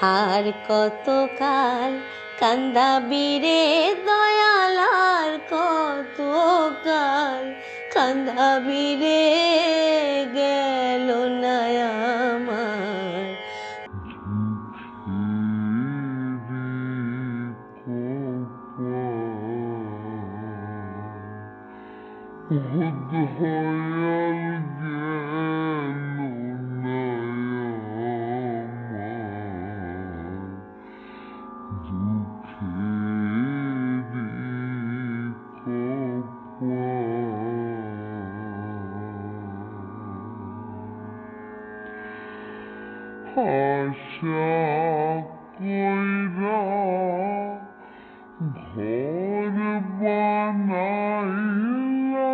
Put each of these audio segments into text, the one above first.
আর কতকাল কান্দাবি রে দয়াল আর কতকাল কান্দাবি রে গেল আমার আশা Haşa koyra Korbana illam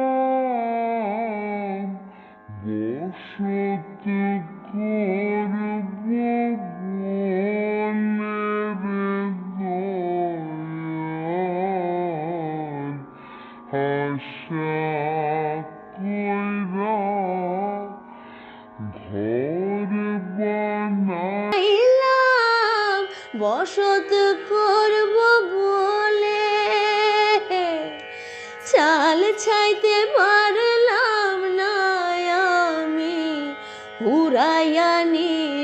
Boşattı korbaban ebedayan Haşa koyra Korbana বসত করব বলে। চাল ছাইতে পারলাম না আমি উড়াইয়া নিয়ে